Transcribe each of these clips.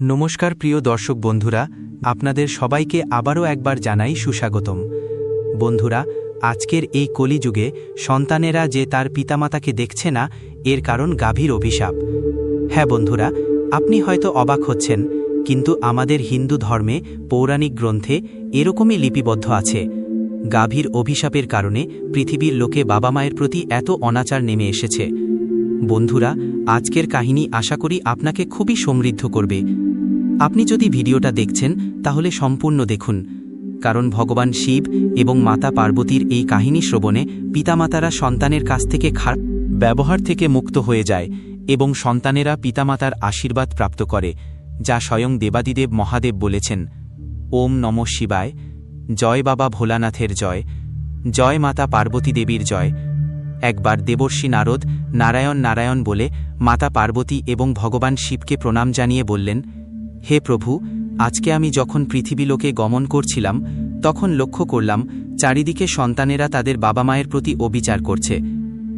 নমস্কার প্রিয় দর্শক বন্ধুরা, আপনাদের সবাইকে আবারও একবার জানাই সুস্বাগতম। বন্ধুরা, আজকের এই কলিযুগে সন্তানেরা যে তার পিতামাতাকে দেখছে না, এর কারণ গাভীর অভিশাপ। হ্যাঁ বন্ধুরা, আপনি হয়তো অবাক হচ্ছেন, কিন্তু আমাদের হিন্দু ধর্মে পৌরাণিক গ্রন্থে এরকমই লিপিবদ্ধ আছে। গাভীর অভিশাপের কারণে পৃথিবীর লোকে বাবা মায়ের প্রতি এত অনাচার নেমে এসেছে। বন্ধুরা, আজকের কাহিনী আশা করি আপনাকে খুবই সমৃদ্ধ করবে। আপনি যদি ভিডিওটা দেখছেন, তাহলে সম্পূর্ণ দেখুন। কারণ ভগবান শিব এবং মাতা পার্বতীর এই কাহিনী শ্রবণে পিতামাতারা সন্তানের কাছ থেকে খারাপ ব্যবহার থেকে মুক্ত হয়ে যায় এবং সন্তানেরা পিতামাতার আশীর্বাদ প্রাপ্ত করে, যা স্বয়ং দেবাদিদেব মহাদেব বলেছেন, ওম নম শিবায়, জয় বাবা ভোলানাথের জয় জয় মাতা পার্বতী দেবীর জয়। একবার দেবর্ষী নারদ নারায়ণ নারায়ণ বলে মাতা পার্বতী এবং ভগবান শিবকে প্রণাম জানিয়ে বললেন হে প্রভু, আজকে আমি যখন পৃথিবীলোকে গমন করছিলাম, তখন লক্ষ্য করলাম, চারিদিকে সন্তানেরা তাদের বাবা মায়ের প্রতি অবিচার করছে।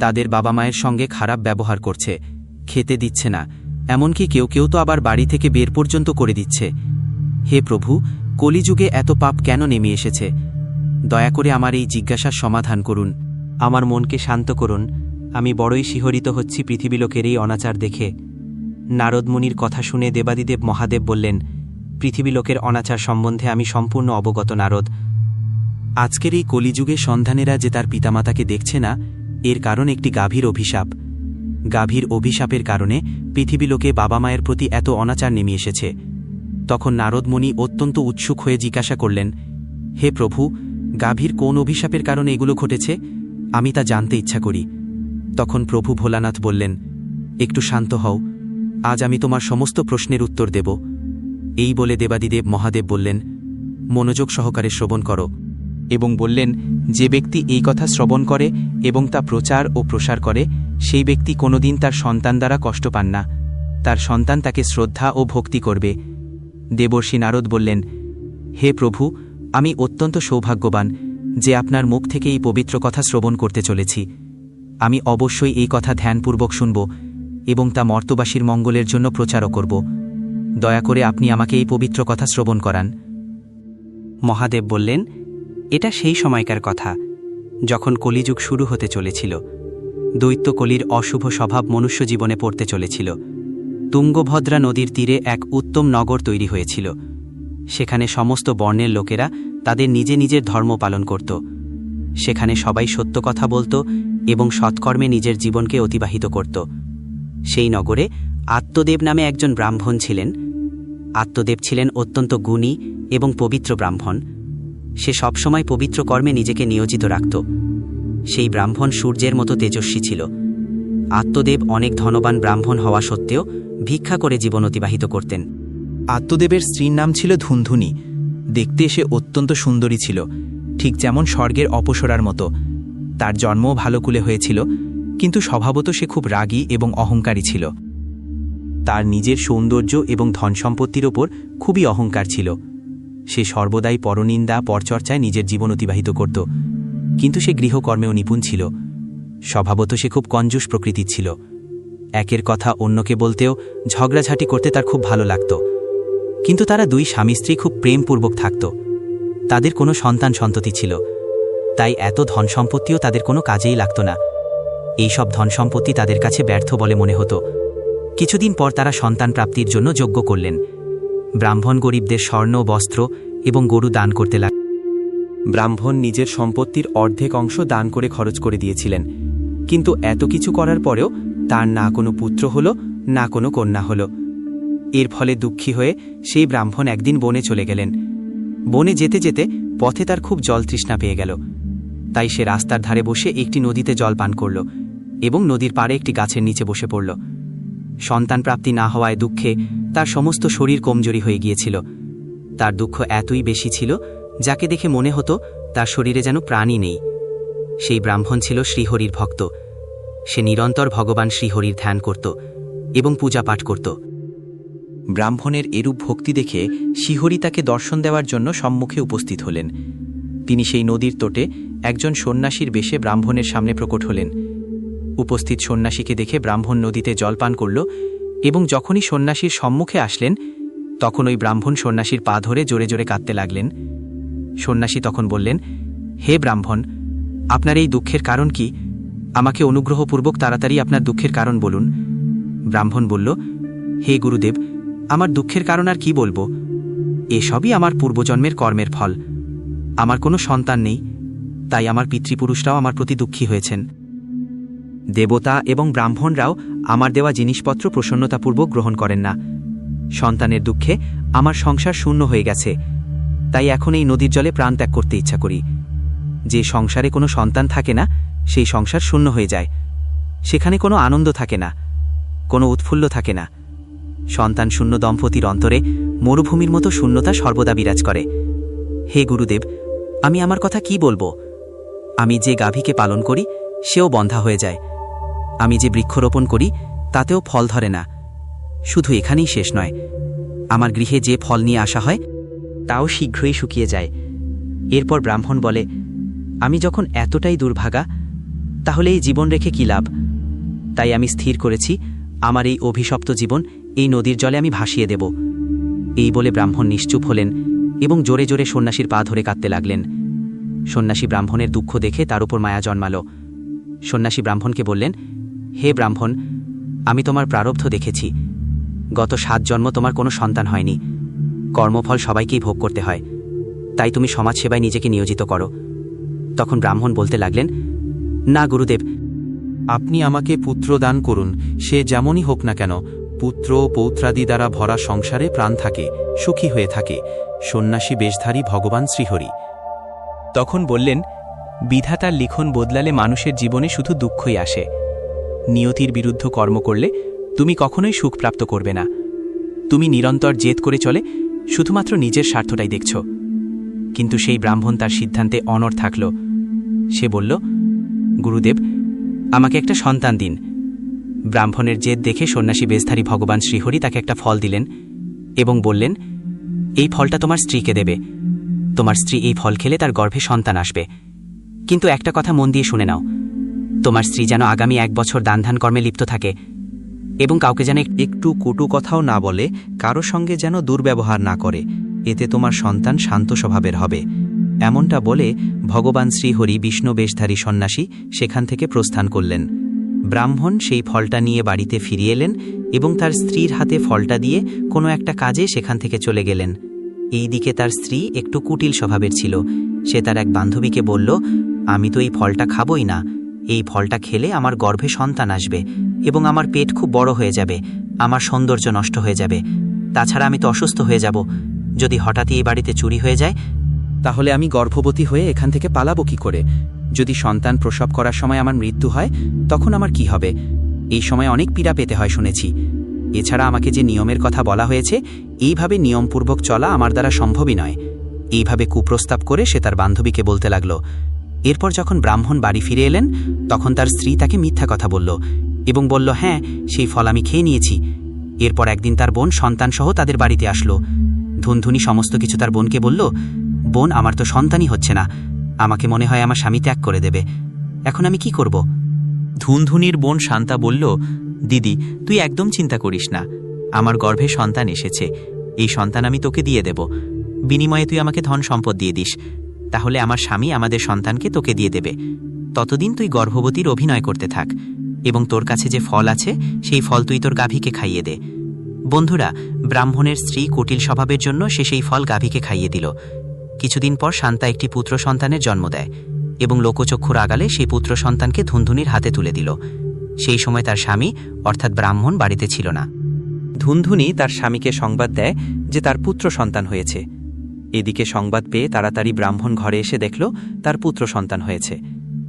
তাদের বাবা মায়ের সঙ্গে খারাপ ব্যবহার করছে, খেতে দিচ্ছে না, এমনকি কেউ কেউ তো আবার বাড়ি থেকে বের পর্যন্ত করে দিচ্ছে। হে প্রভু, কলিযুগে এত পাপ কেন নেমে এসেছে? দয়া করে আমার এই জিজ্ঞাসার সমাধান করুন। আমার মনকে শান্ত করুন। আমি বড়ই শিহরিত হচ্ছি পৃথিবীলোকের এই অনাচার দেখে। নারদমুনির কথা শুনে দেবাদিদেব মহাদেব বললেন পৃথিবীলোকের অনাচার সম্বন্ধে আমি সম্পূর্ণ অবগত, নারদ। আজকের এই কলিযুগে সন্ধানেরা যে তার পিতামাতাকে দেখছে না, এর কারণ একটি গাভীর অভিশাপ। গাভীর অভিশাপের কারণে পৃথিবীলোকে বাবা মায়ের প্রতি এত অনাচার নেমে এসেছে। তখন নারদমণি অত্যন্ত উৎসুক হয়ে জিজ্ঞাসা করলেন, হে প্রভু, গাভীর কোন অভিশাপের কারণে এগুলো ঘটেছে? আমি তা জানতে ইচ্ছা করি। তখন প্রভু ভোলানাথ বললেন, একটু শান্ত হও আজ আমি তোমার সমস্ত প্রশ্নের উত্তর দেব। এই বলে দেবাদিদেব মহাদেব বললেন, মনোযোগ সহকারে শ্রবণ করো। এবং বললেন, যে ব্যক্তি এই কথা শ্রবণ করে এবং তা প্রচার ও প্রসার করে, সেই ব্যক্তি কোনোদিন তার সন্তান দ্বারা কষ্ট পান না। তার সন্তান তাকে শ্রদ্ধা ও ভক্তি করবে। দেবর্ষী নারদ বললেন, হে প্রভু, আমি অত্যন্ত সৌভাগ্যবান যে আপনার মুখ থেকে এই পবিত্র কথা শ্রবণ করতে চলেছি। আমি অবশ্যই এই কথা ধ্যানপূর্বক শুনব। এবং তা মর্তবাসীর মঙ্গলের জন্য প্রচারও করব। দয়া করে আপনি আমাকে এই পবিত্র কথা শ্রবণ করান। মহাদেব বললেন, এটা সেই সময়কার কথা, যখন কলিযুগ শুরু হতে চলেছিল। দৈত্য কলির অশুভ স্বভাব মনুষ্য জীবনে পড়তে চলেছিল। তুঙ্গভদ্রা নদীর তীরে এক উত্তম নগর তৈরি হয়েছিল। সেখানে সমস্ত বর্ণের লোকেরা তাদের নিজে নিজের ধর্ম পালন করত। সেখানে সবাই সত্য কথা বলত এবং সৎকর্মে নিজের জীবনকে অতিবাহিত করত। সেই নগরে আত্মদেব নামে একজন ব্রাহ্মণ ছিলেন। আত্মদেব ছিলেন অত্যন্ত গুণী এবং পবিত্র ব্রাহ্মণ। সে সবসময় পবিত্র কর্মে নিজেকে নিয়োজিত রাখত। সেই ব্রাহ্মণ সূর্যের মতো তেজস্বী ছিল। আত্মদেব অনেক ধনবান ব্রাহ্মণ হওয়া সত্ত্বেও ভিক্ষা করে জীবন অতিবাহিত করতেন। আত্মদেবের স্ত্রীর নাম ছিল ধুনধুনি। দেখতে সে অত্যন্ত সুন্দরী ছিল, ঠিক যেমন স্বর্গের অপসরার মতো। তার জন্মও ভালো কুলে হয়েছিল। কিন্তু স্বভাবত সে খুব রাগী এবং অহংকারী ছিল। তার নিজের সৌন্দর্য এবং ধনসম্পত্তির ওপর খুবই অহংকার ছিল। সে সর্বদাই পরনিন্দা, পরচর্চায় নিজের জীবন অতিবাহিত করত। কিন্তু সে গৃহকর্মেও নিপুণ ছিল। স্বভাবত সে খুব কঞ্জুস প্রকৃতির ছিল। একের কথা অন্যকে বলতেও ঝগড়াঝাটি করতে তার খুব ভালো লাগত। কিন্তু তারা দুই স্বামী স্ত্রী খুব প্রেমপূর্বক থাকত। তাদের কোনো সন্তান সন্ততি ছিল। তাই এত ধন সম্পত্তিও তাদের কোনো কাজেই লাগত না। এইসব ধন সম্পত্তি তাদের কাছে ব্যর্থ বলে মনে হতো। কিছুদিন পর তারা সন্তান প্রাপ্তির জন্য যোগ্য করলেন। ব্রাহ্মণ গরিবদের স্বর্ণ, বস্ত্র এবং গরু দান করতে লাগ ব্রাহ্মণ নিজের সম্পত্তির অর্ধেক অংশ দান করে খরচ করে দিয়েছিলেন। কিন্তু এত কিছু করার পরেও তার না কোনো পুত্র হল, না কোনো কন্যা হল। এর ফলে দুঃখী হয়ে সেই ব্রাহ্মণ একদিন বনে চলে গেলেন। বনে যেতে যেতে পথে তার খুব জল তৃষ্ণা পেয়ে গেল। তাই সে রাস্তার ধারে বসে একটি নদীতে জল পান করল। এবং নদীর পাড়ে একটি গাছের নিচে বসে পড়ল। সন্তান প্রাপ্তি না হওয়ায় দুঃখে তার সমস্ত শরীর কমজোরি হয়ে গিয়েছিল। তার দুঃখ এতই বেশি ছিল, যাকে দেখে মনে হতো তার শরীরে যেন প্রাণই নেই। সেই ব্রাহ্মণ ছিল শ্রীহরির ভক্ত। সে নিরন্তর ভগবান শ্রীহরির ধ্যান করত এবং পূজা পাঠ করত। ব্রাহ্মণের এরূপ ভক্তি দেখে শ্রীহরি তাকে দর্শন দেওয়ার জন্য সম্মুখে উপস্থিত হলেন। তিনি সেই নদীর তোটে একজন সন্ন্যাসীর বেশে ব্রাহ্মণের সামনে প্রকট হলেন। উপস্থিত সন্ন্যাসীকে দেখে ব্রাহ্মণ নদীতে জল পান করল এবং যখনই সন্ন্যাসীর সম্মুখে আসলেন, তখন ওই ব্রাহ্মণ সন্ন্যাসীর পা ধরে জোরে জোরে কাঁদতে লাগলেন। সন্ন্যাসী তখন বললেন, হে ব্রাহ্মণ, আপনার এই দুঃখের কারণ কি? আমাকে অনুগ্রহপূর্বক তাড়াতাড়ি আপনার দুঃখের কারণ বলুন। ব্রাহ্মণ বলল, হে গুরুদেব, আমার দুঃখের কারণ আর কি বলব? এসবই আমার পূর্বজন্মের কর্মের ফল। আমার কোনো সন্তান নেই, তাই আমার পিতৃপুরুষরাও আমার প্রতি দুঃখী হয়েছেন। দেবতা এবং ব্রাহ্মণরাও আমার দেওয়া জিনিসপত্র প্রসন্নতাপূর্বক গ্রহণ করেন না। সন্তানের দুঃখে আমার সংসার শূন্য হয়ে গেছে। তাই এখন এই নদীর জলে প্রাণ ত্যাগ করতে ইচ্ছা করি। যে সংসারে কোনো সন্তান থাকে না, সেই সংসার শূন্য হয়ে যায়। সেখানে কোনো আনন্দ থাকে না, কোনো উৎফুল্ল থাকে না। সন্তান শূন্য দম্পতির অন্তরে মরুভূমির মতো শূন্যতা সর্বদা বিরাজ করে। হে গুরুদেব, আমি আমার কথা কি বলব? আমি যে গাভীকে পালন করি, সেও বন্ধা হয়ে যায়। আমি যে বৃক্ষরোপণ করি, তাতেও ফল ধরে না। শুধু এখানেই শেষ নয়, আমার গৃহে যে ফল নিয়ে আসা হয়, তাও শীঘ্রই শুকিয়ে যায়। এরপর ব্রাহ্মণ বলে, আমি যখন এতটাই দুর্ভাগা, তাহলে এই জীবন রেখে কি লাভ? তাই আমি স্থির করেছি, আমার এই অভিশপ্ত জীবন এই নদীর জলে আমি ভাসিয়ে দেব। এই বলে ব্রাহ্মণ নিশ্চুপ হলেন এবং জোরে জোরে সন্ন্যাসীর পা ধরে কাঁদতে লাগলেন। সন্ন্যাসী ব্রাহ্মণের দুঃখ দেখে তার উপর মায়া জন্মাল। সন্ন্যাসী ব্রাহ্মণকে বললেন হে ব্রাহ্মণ, আমি তোমার প্রারব্ধ দেখেছি। গত সাত জন্ম তোমার কোনো সন্তান হয়নি। কর্মফল সবাইকেই ভোগ করতে হয়। তাই তুমি সমাজসেবায় নিজেকে নিয়োজিত করো। তখন ব্রাহ্মণ বলতে লাগলেন, না, গুরুদেব। আপনি আমাকে পুত্র দান করুন। সে যেমনই হোক না কেন, পুত্র ও পৌত্রাদি দ্বারা ভরা সংসারে প্রাণ থাকে, সুখী হয়ে থাকে। সন্ন্যাসী বেশধারী ভগবান শ্রীহরি। তখন বললেন, বিধাতার লিখন বদলালে মানুষের জীবনে শুধু দুঃখই আসে। নিয়তির বিরুদ্ধ কর্ম করলে তুমি কখনোই সুখ প্রাপ্ত করবে না। তুমি নিরন্তর জেদ করে চলে, শুধুমাত্র নিজের স্বার্থটাই দেখছ। কিন্তু সেই ব্রাহ্মণ তার সিদ্ধান্তে অনর থাকল। সে বলল, গুরুদেব, আমাকে একটা সন্তান দিন। ব্রাহ্মণের জেদ দেখে সন্ন্যাসী বেশধারী ভগবান শ্রীহরি তাকে একটা ফল দিলেন এবং বললেন, এই ফলটা তোমার স্ত্রীকে দেবে। তোমার স্ত্রী এই ফল খেলে তার গর্ভে সন্তান আসবে। কিন্তু একটা কথা মন দিয়ে শুনে নাও। তোমার স্ত্রী যেন আগামী এক বছর দানধান কর্মে লিপ্ত থাকে এবং কাউকে যেন একটু কটু কথাও না বলে, কারও সঙ্গে যেন দুর্ব্যবহার না করে। এতে তোমার সন্তান শান্ত স্বভাবের হবে। এমনটা বলে ভগবান শ্রীহরি বিষ্ণু বেশধারী সন্ন্যাসী সেখান থেকে প্রস্থান করলেন। ব্রাহ্মণ সেই ফলটা নিয়ে বাড়িতে ফিরিয়ে এলেন এবং তার স্ত্রীর হাতে ফলটা দিয়ে কোনো একটা কাজে সেখান থেকে চলে গেলেন। এই দিকে তার স্ত্রী একটু কুটিল স্বভাবের ছিল। সে তার এক বান্ধবীকে বলল, আমি তো এই ফলটা খাবই না। এই ফলটা খেলে আমার গর্ভে সন্তান আসবে এবং আমার পেট খুব বড় হয়ে যাবে, আমার সৌন্দর্য নষ্ট হয়ে যাবে। তাছাড়া আমি তো অসুস্থ হয়ে যাব। যদি হঠাৎই এই বাড়িতে চুরি হয়ে যায়, তাহলে আমি গর্ভবতী হয়ে এখান থেকে পালাবো কি করে? যদি সন্তান প্রসব করার সময় আমার মৃত্যু হয়, তখন আমার কি হবে? এই সময় অনেক পীড়া পেতে হয় শুনেছি। এছাড়া আমাকে যে নিয়মের কথা বলা হয়েছে, এইভাবে নিয়মপূর্বক চলা আমার দ্বারা সম্ভবই নয়। এইভাবে কুপ্রস্তাব করে সে তার বান্ধবীকে বলতে লাগল এরপর যখন ব্রাহ্মণ বাড়ি ফিরে এলেন, তখন তার স্ত্রী তাকে মিথ্যা কথা বলল এবং বলল হ্যাঁ সেই ফল আমি খেয়ে নিয়েছি। এরপর একদিন তার বোন সন্তানসহ তাদের বাড়িতে আসলো। ধুনধুনি সমস্ত কিছু তার বোনকে বলল, বোন, আমার তো সন্তানই হচ্ছে না। আমাকে মনে হয় আমার স্বামী ত্যাগ করে দেবে। এখন আমি কি করব? ধুনধুনির বোন শান্তা বলল, দিদি, তুই একদম চিন্তা করিস না। আমার গর্ভে সন্তান এসেছে। এই সন্তান আমি তোকে দিয়ে দেব। বিনিময়ে তুই আমাকে ধন সম্পদ দিয়ে দিস। তাহলে আমার স্বামী আমাদের সন্তানকে তোকে দিয়ে দেবে। ততদিন তুই গর্ভবতীর অভিনয় করতে থাক এবং তোর কাছে যে ফল আছে, সেই ফল তুই তোর গাভীকে খাইয়ে দে। বন্ধুরা, ব্রাহ্মণের স্ত্রী কুটিল স্বভাবের জন্য সে সেই ফল গাভীকে খাইয়ে দিল। কিছুদিন পর শান্তা একটি পুত্র সন্তানের জন্ম দেয় এবং লোকচক্ষুর আগালে সেই পুত্র সন্তানকে ধুনধুনির হাতে তুলে দিল। সেই সময় তার স্বামী, অর্থাৎ ব্রাহ্মণ, বাড়িতে ছিল না। ধুনধুনি তার স্বামীকে সংবাদ দেয় যে তার পুত্র সন্তান হয়েছে। এদিকে সংবাদ পেয়ে তাড়াতাড়ি ব্রাহ্মণ ঘরে এসে দেখল তার পুত্র সন্তান হয়েছে।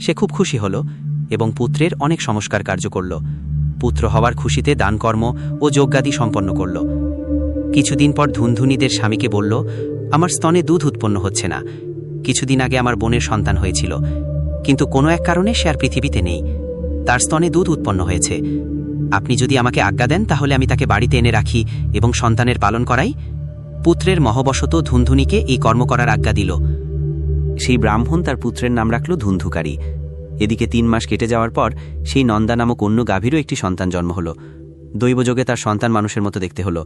সে খুব খুশি হল এবং পুত্রের অনেক সংস্কার কার্য করল। পুত্র হওয়ার খুশিতে দানকর্ম ও যজ্ঞাদি সম্পন্ন করল। কিছুদিন পর ধুনধুনিদের স্বামীকে বলল, আমার স্তনে দুধ উৎপন্ন হচ্ছে না। কিছুদিন আগে আমার বোনের সন্তান হয়েছিল। কিন্তু কোনো এক কারণে সে আর পৃথিবীতে নেই। তার স্তনে দুধ উৎপন্ন হয়েছে। আপনি যদি আমাকে আজ্ঞা দেন, তাহলে আমি তাকে বাড়িতে এনে রাখি এবং সন্তানের পালন করাই পুত্রের মহবশত ধুনধুনিকে এই কর্ম করার আজ্ঞা দিল। সেই ব্রাহ্মণ তার পুত্রের নাম রাখল ধুন্ধুকারী। এদিকে তিন মাস কেটে যাওয়ার পর সেই নন্দা নামক অন্য গাভীরও একটি সন্তান জন্ম হলো। দৈবযোগে তার সন্তান মানুষের মতো দেখতে হলো।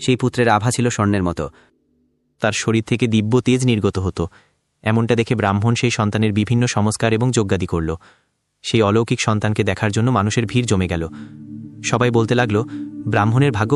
সেই পুত্রের আভা ছিল স্বর্ণের মতো। তার শরীর থেকে দিব্য তেজ নির্গত হতো। এমনটা দেখে ব্রাহ্মণ সেই সন্তানের বিভিন্ন সংস্কার এবং যোগ্যাদি করল। সেই অলৌকিক সন্তানকে দেখার জন্য মানুষের ভিড় জমে গেল। সবাই বলতে লাগল, ব্রাহ্মণের ভাগ্য